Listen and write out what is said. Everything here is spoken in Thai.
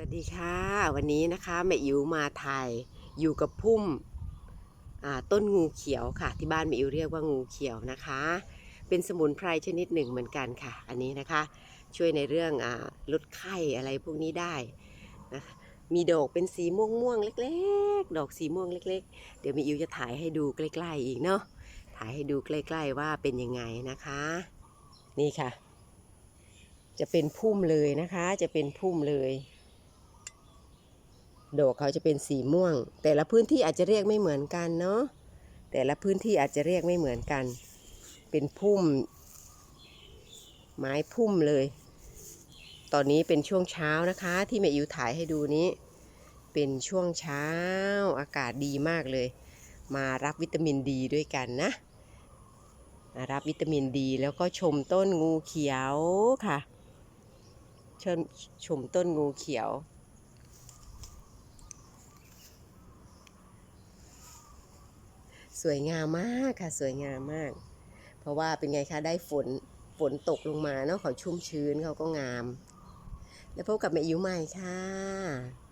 สวัสดีค่ะ วันนี้นะคะแม่อิ๋วมาถ่ายอยู่กับพุ่มต้นงูเขียวค่ะ ที่บ้านแม่อิ๋วเรียกว่างูเขียวนะคะ เป็นสมุนไพรชนิดหนึ่งเหมือนกันค่ะ อันนี้นะคะ ช่วยในเรื่องอลดไข้อะไรพวกนี้ได้นะะมีดอกเป็นสีม่วงม่วงเล็ก ๆ ดอกสีม่วงเล็ก ๆ เดี๋ยวแม่อิ๋วจะถ่ายให้ดูใกล้ๆอีกเนาะถ่ายให้ดูใกล้ ๆ ว่าเป็นยังไงนะคะ นี่ค่ะ จะเป็นพุ่มเลยนะคะ จะเป็นพุ่มเลย ดอกเขาจะเป็นสีม่วง แต่ละพื้นที่อาจจะเรียกไม่เหมือนกันเนาะแต่ละพื้นที่อาจจะเรียกไม่เหมือนกัน เป็นพุ่ม ไม้พุ่มเลย ตอนนี้เป็นช่วงเช้านะคะ ที่แม่อิวถ่ายให้ดูนี้ เป็นช่วงเช้าอากาศดีมากเลย มารับวิตามินดีด้วยกันนะรับวิตามินดีแล้วก็ชมต้นงูเขียวค่ะชมชมต้นงูเขียว สวยงามมากค่ะสวยงามมาก เพราะว่าเป็นไงคะได้ฝนฝนตกลงมาเนาะเขาชุ่มชื้นเขาก็งาม แล้วพบกับแม่ยิ้วใหม่ค่ะ